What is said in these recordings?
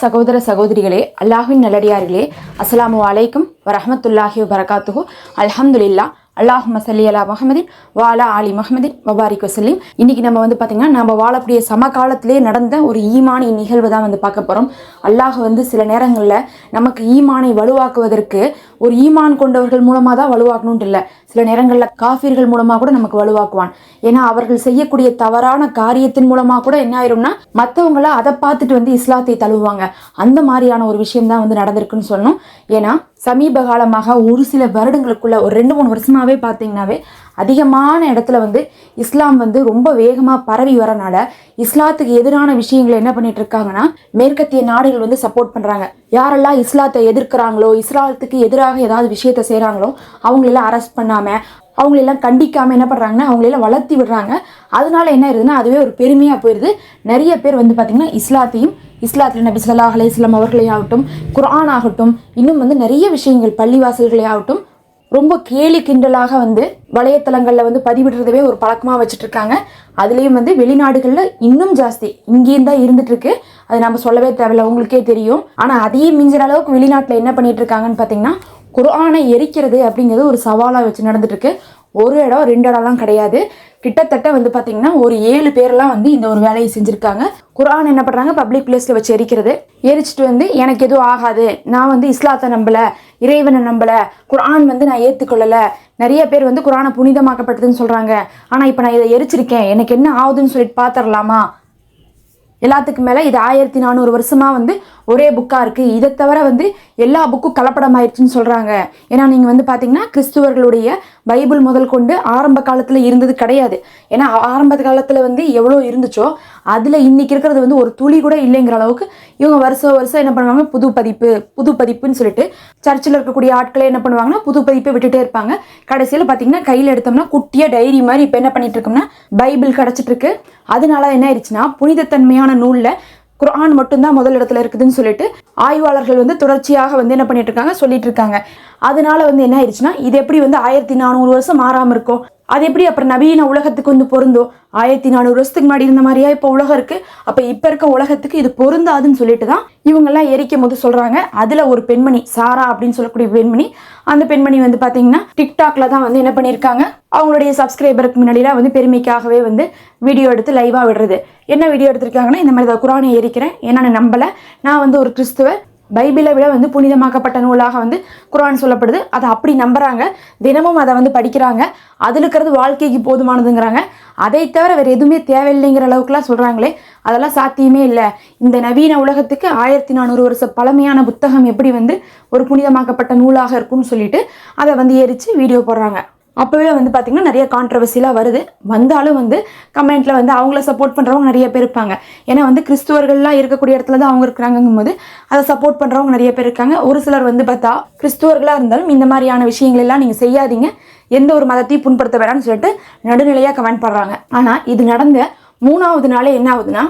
சகோதர சகோதரிகளே அல்லாஹின் நல்லடியார்களே அஸ்லாம் அலைக்கும் வரஹ்மத்துல்லாஹி வபரகாத்துஹு அல்ஹம்துலில்லா அல்லாஹ் மசல்லி அலா முகமதின் வாலா ஆலி முகமதின் வபாரிக் வசல்லிம். இன்னைக்கு நம்ம வந்து பார்த்திங்கன்னா நம்ம வாழக்கூடிய சமகாலத்திலே நடந்த ஒரு ஈமானி நிகழ்வு தான் வந்து பார்க்க போகிறோம் அல்லாஹ் வந்து சில நேரங்களில் நமக்கு ஈமானை வலுவாக்குவதற்கு ஒரு ஈமான் கொண்டவர்கள் மூலமாக தான் வலுவாக்கணும்னு இல்லை. சில நேரங்களில் காஃபிர்கள் மூலமாக கூட நமக்கு வலுவாக்குவான். ஏன்னா அவர்கள் செய்யக்கூடிய தவறான காரியத்தின் மூலமாக கூட என்ன ஆயிரும்னா மற்றவங்கள அதை பார்த்துட்டு வந்து இஸ்லாத்தை தழுவுவாங்க. அந்த மாதிரியான ஒரு விஷயம் தான் வந்து நடந்திருக்குன்னு சொல்லணும். ஏன்னா சமீப காலமாக ஒரு சில வருடங்களுக்குள்ள ஒரு ரெண்டு மூணு வருஷமாவே பார்த்தீங்கன்னாவே அதிகமான இடத்துல வந்து இஸ்லாம் வந்து ரொம்ப வேகமாக பரவி வரனால இஸ்லாத்துக்கு எதிரான விஷயங்களை என்ன பண்ணிட்டு இருக்காங்கன்னா மேற்கத்திய நாடுகள் வந்து சப்போர்ட் பண்ணுறாங்க யாரெல்லாம் இஸ்லாத்தை எதிர்க்கிறாங்களோ இஸ்லாத்துக்கு எதிராக ஏதாவது விஷயத்தை செய்கிறாங்களோ அவங்களெல்லாம் அரெஸ்ட் பண்ணாமல் அவங்களெல்லாம் கண்டிக்காமல் என்ன பண்ணுறாங்கன்னா அவங்களெல்லாம் வளர்த்தி விடுறாங்க. அதனால என்ன ஆயிருதுன்னா அதுவே ஒரு பெருமையாக போயிடுது நிறைய பேர் வந்து பார்த்திங்கன்னா இஸ்லாத்தையும் இஸ்லாத்தில் நபி ஸல்லல்லாஹு அலைஹி அவர்களே ஆகட்டும் குரான் ஆகட்டும் இன்னும் வந்து நிறைய விஷயங்கள் பள்ளிவாசல்களே ஆகட்டும் ரொம்ப கேலி கிண்டலாக வந்து வலையத்தளங்களில் வந்து பதிவிடுறதவே ஒரு பழக்கமாக வச்சுட்ருக்காங்க. அதுலேயும் வந்து வெளிநாடுகளில் இன்னும் ஜாஸ்தி. இங்கேயும் தான் இருந்துகிட்ருக்கு அது நம்ம சொல்லவே தேவையில்ல. உங்களுக்கே தெரியும். ஆனால் அதையும் மிஞ்சிற அளவுக்கு வெளிநாட்டில் என்ன பண்ணிகிட்ருக்காங்கன்னு பார்த்தீங்கன்னா குரானை எரிக்கிறது அப்படிங்கிறது ஒரு சவாலாக வச்சு நடந்துட்டுருக்கு ஒரு இடம் ரெண்டு இடம்லாம் கிடையாது. கிட்டத்தட்ட வந்து பார்த்திங்கன்னா ஒரு ஏழு பேர்லாம் வந்து இந்த ஒரு வேலையை செஞ்சுருக்காங்க. குரான் என்ன பண்ணுறாங்க பப்ளிக் பிளேஸில் வச்சு எரிக்கிறது. எரிச்சிட்டு வந்து எனக்கு எதுவும் ஆகாது. நான் வந்து இஸ்லாத்தை நம்பலை. இறைவனை நம்பலை. குர்ஆன் வந்து நான் ஏற்றுக்கொள்ளலை நிறைய பேர் வந்து குரானை புனிதமாக்கப்பட்டதுன்னு சொல்கிறாங்க ஆனால் இப்போ நான் இதை எரிச்சிருக்கேன். எனக்கு என்ன ஆகுதுன்னு சொல்லிட்டு பார்த்துடலாமா எல்லாத்துக்கும் மேலே இது ஆயிரத்தி நானூறு வருஷமாக வந்து ஒரே புக்காக இருக்குது இதை தவிர வந்து எல்லா புக்கும் கலப்படமாயிருச்சுன்னு சொல்கிறாங்க ஏன்னா நீங்கள் வந்து பார்த்தீங்கன்னா கிறிஸ்துவர்களுடைய பைபிள் முதல் கொண்டு ஆரம்ப காலத்தில் இருந்தது கிடையாது. ஏன்னா ஆரம்ப காலத்தில் வந்து எவ்வளோ இருந்துச்சோ அதில் இன்னைக்கு இருக்கிறது வந்து ஒரு துளி கூட இல்லைங்கிற அளவுக்கு இவங்க வருஷம் வருஷம் என்ன பண்ணுவாங்க புது பதிப்பு புது பதிப்புன்னு சொல்லிட்டு சர்ச்சில் இருக்கக்கூடிய ஆட்களே என்ன பண்ணுவாங்கன்னா புது பதிப்பை விட்டுட்டே இருப்பாங்க. கடைசியில் பார்த்தீங்கன்னா கையில் எடுத்தோம்னா குட்டியாக டைரி மாதிரி இப்போ என்ன பண்ணிட்டு இருக்கோம்னா பைபிள் கிடச்சிட்டு இருக்கு. அதனால என்ன ஆயிடுச்சுன்னா புனிதத்தன்மையான நூலில் குரான் மட்டும்தான் முதல் இடத்துல இருக்குதுன்னு சொல்லிட்டு ஆய்வாளர்கள் வந்து தொடர்ச்சியாக வந்து என்ன பண்ணிட்டு இருக்காங்க சொல்லிட்டு இருக்காங்க. அதனால வந்து என்ன ஆயிடுச்சுன்னா இது எப்படி வந்து ஆயிரத்தி நானூறு வருஷம் மாறாமல் இருக்கும் அது எப்படி அப்புறம் நவீன உலகத்துக்கு வந்து பொருந்தோ? ஆயிரத்தி நானூறு வருஷத்துக்கு முன்னாடி இருந்த மாதிரியா இப்போ உலகம் இருக்கு. அப்போ இப்போ இருக்க உலகத்துக்கு இது பொருந்தாதுன்னு சொல்லிட்டு தான் இவங்கெல்லாம் எரிக்கும் போது சொல்றாங்க. அதுல ஒரு பெண்மணி சாரா அப்படின்னு சொல்லக்கூடிய பெண்மணி. அந்த பெண்மணி வந்து பார்த்தீங்கன்னா டிக்டாக்ல தான் வந்து என்ன பண்ணியிருக்காங்க அவங்களுடைய சப்ஸ்கிரைபருக்கு முன்னாடிலாம் வந்து பெருமைக்காகவே வந்து வீடியோ எடுத்து லைவாக விடுறது. என்ன வீடியோ எடுத்திருக்காங்கன்னா இந்த மாதிரி தான் குரானை எரிக்கிறேன். ஏன்னா நம்பலை. நான் வந்து ஒரு கிறிஸ்துவ. பைபிளை விட வந்து புனிதமாக்கப்பட்ட நூலாக வந்து குரான் சொல்லப்படுது. அதை அப்படி நம்புகிறாங்க தினமும் அதை வந்து படிக்கிறாங்க. அதில் இருக்கிறது வாழ்க்கைக்கு போதுமானதுங்கிறாங்க. அதை தவிர வேறு எதுவுமே தேவையில்லைங்கிற அளவுக்குலாம் சொல்கிறாங்களே அதெல்லாம் சாத்தியமே இல்லை. இந்த நவீன உலகத்துக்கு ஆயிரத்தி நானூறு வருஷ பழமையான புத்தகம் எப்படி வந்து ஒரு புனிதமாக்கப்பட்ட நூலாக இருக்கும்னு சொல்லிட்டு அதை வந்து எரித்து வீடியோ போடுறாங்க. அப்போவே வந்து பார்த்திங்கன்னா நிறைய கான்ட்ரவர்சிலாம் வருது. வந்தாலும் வந்து கமெண்ட்டில் வந்து அவங்கள சப்போர்ட் பண்ணுறவங்க நிறைய பேர் இருப்பாங்க. ஏன்னா வந்து கிறிஸ்துவர்கள்லாம் இருக்கக்கூடிய இடத்துல தான் அவங்க இருக்கிறாங்கும் போது அதை சப்போர்ட் பண்ணுறவங்க நிறைய பேர் இருக்காங்க. ஒரு சிலர் வந்து பார்த்தா கிறிஸ்துவர்களாக இருந்தாலும் இந்த மாதிரியான விஷயங்கள் எல்லாம் நீங்கள் செய்யாதீங்க. எந்த ஒரு மதத்தையும் புண்படுத்த வேணாம்னு சொல்லிட்டு நடுநிலையாக கமெண்ட் பண்ணுறாங்க ஆனால் இது நடந்த மூணாவது நாளே என்ன ஆகுதுன்னா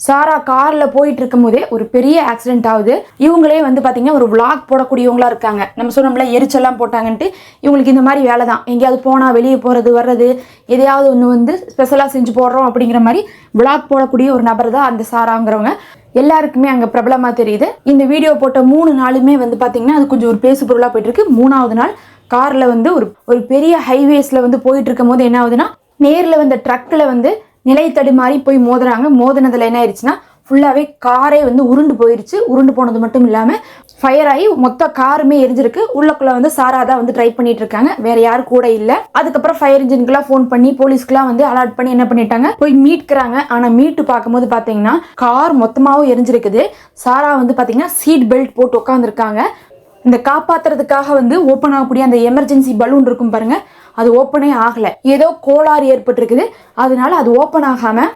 சாரா காரில் போயிட்டு இருக்கும் போதே ஒரு பெரிய ஆக்சிடென்ட் ஆகுது. இவங்களே வந்து பார்த்தீங்கன்னா ஒரு விளாக் போடக்கூடியவங்களா இருக்காங்க. நம்ம சொன்னோம்ல எரிச்செல்லாம் போட்டாங்கன்ட்டு. இவங்களுக்கு இந்த மாதிரி வேலை தான் எங்கேயாவது போனால் வெளியே போகிறது வர்றது எதையாவது ஒன்று வந்து ஸ்பெஷலாக செஞ்சு போடுறோம் அப்படிங்கிற மாதிரி விளாக் போடக்கூடிய ஒரு நபர் தான் அந்த சாராங்கிறவங்க. எல்லாருக்குமே அங்கே பிரபலமாக தெரியுது. இந்த வீடியோ போட்ட மூணு நாளுமே வந்து பார்த்தீங்கன்னா அது கொஞ்சம் ஒரு பேசு பொருளாக போயிட்டு இருக்கு மூணாவது நாள் காரில் வந்து ஒரு ஒரு பெரிய ஹைவேஸில் வந்து போயிட்டு இருக்கும் போது என்ன ஆகுதுன்னா நேரில் வந்த ட்ரக்கில் வந்து நிலை தடுமாறி போய் மோதுறாங்க. மோதினதில் என்ன ஆயிடுச்சுன்னா ஃபுல்லாகவே காரே வந்து உருண்டு போயிருச்சு. உருண்டு போனது மட்டும் இல்லாமல் ஃபயர் ஆகி மொத்த காருமே எரிஞ்சிருக்கு. உள்ளக்குள்ளே வந்து சாரா தான் வந்து ட்ரை பண்ணிட்டு இருக்காங்க. வேற யாரும் கூட இல்லை. அதுக்கப்புறம் ஃபயர் இன்ஜினுக்குலாம் ஃபோன் பண்ணி போலீஸ்க்குலாம் வந்து அலர்ட் பண்ணி என்ன பண்ணிட்டாங்க? போய் மீட்கிறாங்க. ஆனால் மீட்டு பார்க்கும்போது பார்த்தீங்கன்னா கார் மொத்தமாகவும் எரிஞ்சிருக்குது. சாரா வந்து பார்த்தீங்கன்னா சீட் பெல்ட் போட்டு உட்காந்துருக்காங்க இந்த காப்பாத்துறதுக்காக வந்து ஓப்பன் ஆகக்கூடிய அந்த எமர்ஜென்சி பலூன் இருக்கும் பாருங்க. அது ஓப்பனே ஆகலை. ஏதோ கோளாறு ஏற்பட்டிருக்குது. அதனால அது ஓப்பன் ஆகாமல்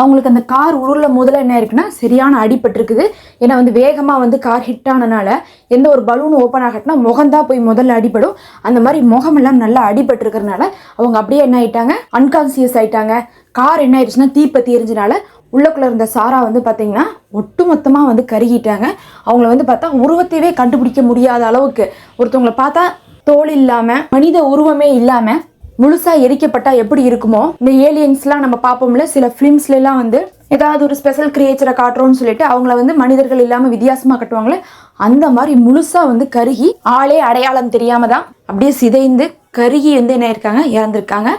அவங்களுக்கு அந்த கார் உருள முதல்ல என்ன இருக்குன்னா சரியான அடிபட்டிருக்குது. ஏன்னா வந்து வேகமாக வந்து கார் ஹிட் ஆனனால எந்த ஒரு பலூன் ஓப்பன் ஆகட்டுனா முகம்தான் போய் முதல்ல அடிபடும். அந்த மாதிரி முகமெல்லாம் நல்லா அடிபட்டிருக்கிறதுனால அவங்க அப்படியே என்ன ஆயிட்டாங்க? அன்கான்சியஸ் ஆயிட்டாங்க. கார் என்ன ஆயிடுச்சுன்னா தீப்பத்தி எரிஞ்சனால உள்ளக்குள்ளே இருந்த சாரா வந்து பார்த்தீங்கன்னா ஒட்டுமொத்தமாக வந்து கருகிட்டாங்க. அவங்கள வந்து பார்த்தா உருவத்தையே கண்டுபிடிக்க முடியாத அளவுக்கு. ஒருத்தவங்கள பார்த்தா தோல் இல்லாமல் மனித உருவமே இல்லாமல் முழுசா எரிக்கப்பட்டா எப்படி இருக்குமோ? இந்த ஏலியன்ஸ்லாம் நம்ம பார்ப்போம்ல சில ஃபிலிம்ஸ்ல எல்லாம் வந்து ஏதாவது ஒரு ஸ்பெஷல் கிரியேச்சரை காட்டுறோம்னு சொல்லிட்டு அவங்கள வந்து மனிதர்கள் இல்லாமல் வித்தியாசமாக கட்டுவாங்களே அந்த மாதிரி முழுசாக வந்து கருகி ஆளே அடையாளம் தெரியாம தான் அப்படியே சிதைந்து கருகி வந்து என்ன இருக்காங்க இறந்துருக்காங்க.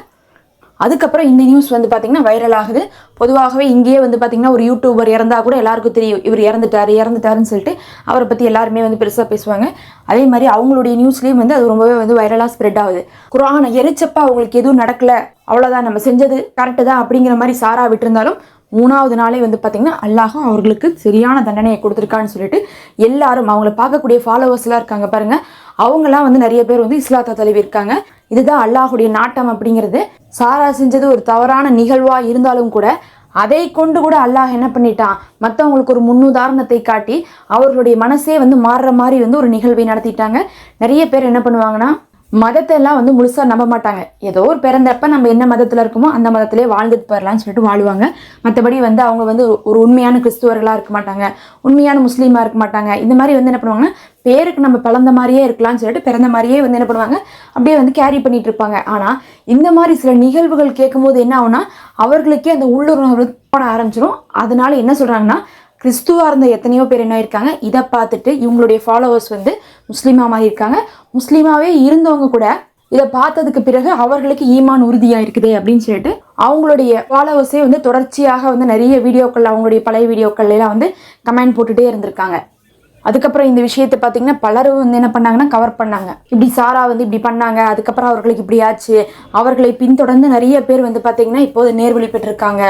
அதுக்கப்புறம் இந்த நியூஸ் வந்து பார்த்தீங்கன்னா வைரல் ஆகுது. பொதுவாகவே இங்கேயே வந்து பார்த்தீங்கன்னா ஒரு யூடியூபர் இறந்தா கூட எல்லாருக்கும் தெரியும். இவர் இறந்துட்டாரு இறந்துட்டாருன்னு சொல்லிட்டு அவரை பற்றி எல்லாருமே வந்து பெருசாக பேசுவாங்க. அதே மாதிரி அவங்களுடைய நியூஸ்லேயும் வந்து அது ரொம்பவே வந்து வைரலாக ஸ்ப்ரெட் ஆகுது. குரானை எரிச்சப்பா அவங்களுக்கு எதுவும் நடக்கல. அவ்வளோதான் நம்ம செஞ்சது கரெக்டு தான் அப்படிங்கிற மாதிரி சாரா விட்டுருந்தாலும் மூணாவது நாளே வந்து பார்த்தீங்கன்னா அல்லாஹும் அவர்களுக்கு சரியான தண்டனையை கொடுத்துருக்கான்னு சொல்லிட்டு எல்லாரும் அவங்கள பார்க்கக்கூடிய ஃபாலோவர்ஸ்லாம் இருக்காங்க பாருங்க. அவங்கெல்லாம் வந்து நிறைய பேர் வந்து இஸ்லாத்தை தழுவி இருக்காங்க. இதுதான் அல்லாஹுடைய நாட்டம் அப்படிங்கிறது. சாரா செஞ்சது ஒரு தவறான நிகழ்வா இருந்தாலும் கூட அதை கொண்டு கூட அல்லாஹ் என்ன பண்ணிட்டான்? மற்றவங்களுக்கு ஒரு முன்னுதாரணத்தை காட்டி அவர்களுடைய மனசே வந்து மாறுற மாதிரி வந்து ஒரு நிகழ்வை நடத்திட்டாங்க. நிறைய பேர் என்ன பண்ணுவாங்கன்னா மதத்தை எல்லாம் வந்து முழுசாக நம்ப மாட்டாங்க. ஏதோ ஒரு பிறந்தப்ப நம்ம என்ன மதத்தில் இருக்கோமோ அந்த மதத்திலே வாழ்ந்துட்டு போயிடலாம்னு சொல்லிட்டு வாழ்வாங்க. மற்றபடி வந்து அவங்க வந்து ஒரு உண்மையான கிறிஸ்துவர்களாக இருக்க மாட்டாங்க. உண்மையான முஸ்லீமாக இருக்க மாட்டாங்க. இந்த மாதிரி வந்து என்ன பண்ணுவாங்கன்னா பேருக்கு நம்ம பிறந்த மாதிரியே இருக்கலாம்னு சொல்லிட்டு பிறந்த மாதிரியே வந்து என்ன பண்ணுவாங்க அப்படியே வந்து கேரி பண்ணிட்டு இருப்பாங்க. ஆனால் இந்த மாதிரி சில நிகழ்வுகள் கேட்கும்போது என்ன ஆகும்னா அவர்களுக்கே அந்த உள்ளுணர்வு போட ஆரம்பிச்சிடும் அதனால என்ன சொல்கிறாங்கன்னா கிறிஸ்துவாக இருந்த எத்தனையோ பேர் என்ன இருக்காங்க இதை பார்த்துட்டு இவங்களுடைய ஃபாலோவர்ஸ் வந்து முஸ்லீமாக மாதிரி இருக்காங்க இருந்தவங்க கூட இதை பார்த்ததுக்கு பிறகு அவர்களுக்கு ஈமான் உறுதியாக இருக்குது அப்படின்னு சொல்லிட்டு அவங்களுடைய ஃபாலோவர்ஸே வந்து தொடர்ச்சியாக வந்து நிறைய வீடியோக்கள் அவங்களுடைய பழைய வீடியோக்கள் எல்லாம் வந்து கமெண்ட் போட்டுகிட்டே இருந்திருக்காங்க. அதுக்கப்புறம் இந்த விஷயத்தை பார்த்தீங்கன்னா பலரும் வந்து என்ன பண்ணாங்கன்னா கவர் பண்ணாங்க. இப்படி சாரா வந்து இப்படி பண்ணாங்க அதுக்கப்புறம் அவர்களுக்கு இப்படி ஆச்சு. அவர்களை பின்தொடர்ந்து நிறைய பேர் வந்து பார்த்தீங்கன்னா இப்போது நேர்வழி பெற்றிருக்காங்க.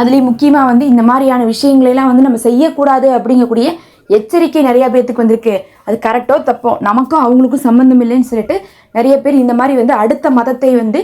அதுலேயும் முக்கியமாக வந்து இந்த மாதிரியான விஷயங்களெல்லாம் வந்து நம்ம செய்யக்கூடாது அப்படிங்கக்கூடிய எச்சரிக்கை நிறையா பேர்த்துக்கு வந்திருக்கு. அது கரெக்டோ தப்போ? நமக்கும் அவங்களுக்கும் சம்மந்தம் இல்லைன்னு சொல்லிட்டு நிறைய பேர் இந்த மாதிரி வந்து அடுத்த மதத்தை வந்து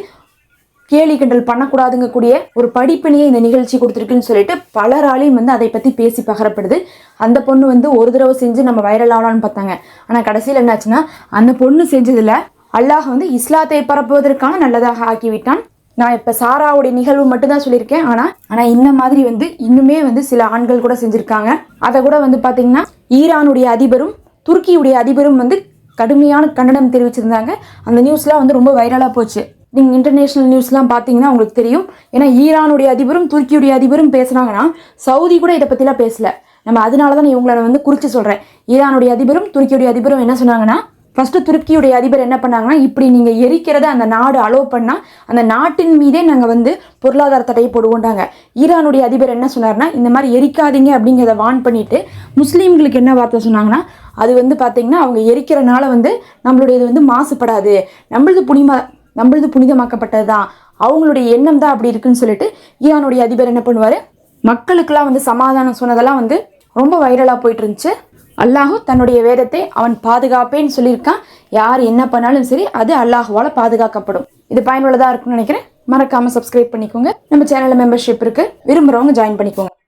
கேலி கிண்டல் பண்ணக்கூடாதுங்கக்கூடிய ஒரு படிப்பினையை இந்த நிகழ்ச்சி கொடுத்துருக்குன்னு சொல்லிட்டு பலராலையும் வந்து அதை பற்றி பேசி பகரப்படுது. அந்த பொண்ணு வந்து ஒரு தடவை செஞ்சு நம்ம வைரல் ஆகலான்னு பார்த்தாங்க. ஆனால் கடைசியில் என்னாச்சுன்னா அந்த பொண்ணு செஞ்சதில் அல்லாஹ் வந்து இஸ்லாத்தை பரப்புவதற்கான நல்லதாக ஆக்கிவிட்டான் நான் இப்போ சாராவுடைய நிகழ்வு மட்டும்தான் சொல்லியிருக்கேன். ஆனால் ஆனால் இந்த மாதிரி வந்து இன்னுமே வந்து சில ஆண்கள் கூட செஞ்சுருக்காங்க. அதை கூட வந்து பார்த்தீங்கன்னா ஈரானுடைய அதிபரும் துருக்கியுடைய அதிபரும் வந்து கடுமையான கண்டனம் தெரிவிச்சிருந்தாங்க. அந்த நியூஸ்லாம் வந்து ரொம்ப வைரலாக போச்சு. நீங்கள் இன்டர்நேஷ்னல் நியூஸ்லாம் பார்த்தீங்கன்னா உங்களுக்கு தெரியும். ஏன்னா ஈரானுடைய அதிபரும் துருக்கியுடைய அதிபரும் பேசுனாங்கன்னா சவுதி கூட இதை பற்றிலாம் பேசலை. நம்ம அதனால தான் இவங்கள வந்து குறித்து சொல்கிறேன் ஈரானுடைய அதிபரும் துருக்கியுடைய அதிபரும் என்ன சொன்னாங்கன்னா ஃபஸ்ட்டு துருக்கியுடைய அதிபர் என்ன பண்ணாங்கன்னா இப்படி நீங்கள் எரிக்கிறத அந்த நாடு அலோவ் பண்ணால் அந்த நாட்டின் மீதே நாங்கள் வந்து பொருளாதார தடையை போடுவோண்டாங்க ஈரானுடைய அதிபர் என்ன சொன்னார்னா இந்த மாதிரி எரிக்காதீங்க அப்படிங்கிறத வான் பண்ணிவிட்டு முஸ்லீம்களுக்கு என்ன வார்த்தை சொன்னாங்கன்னா அது வந்து பார்த்திங்கன்னா அவங்க எரிக்கிறனால வந்து நம்மளுடைய இது வந்து மாசுபடாது. நம்மளது புனிமா நம்மளது புனிதமாக்கப்பட்டது தான் அவங்களுடைய எண்ணம் தான் அப்படி இருக்குன்னு சொல்லிட்டு ஈரானுடைய அதிபர் என்ன பண்ணுவார்? மக்களுக்கெல்லாம் வந்து சமாதானம் சொன்னதெல்லாம் வந்து ரொம்ப வைரலாக போயிட்டு இருந்துச்சு. அல்லாஹு தன்னுடைய வேதத்தை அவன் பாதுகாப்பேன்னு சொல்லியிருக்கான். யார் என்ன பண்ணாலும் சரி அது அல்லாஹுவால் பாதுகாக்கப்படும். இது பயனுள்ளதாக இருக்கும்னு நினைக்கிறேன். மறக்காமல் சப்ஸ்கிரைப் பண்ணிக்கோங்க. நம்ம சேனலில் மெம்பர்ஷிப் இருக்குது விரும்புகிறவங்க ஜாயின் பண்ணிக்கோங்க.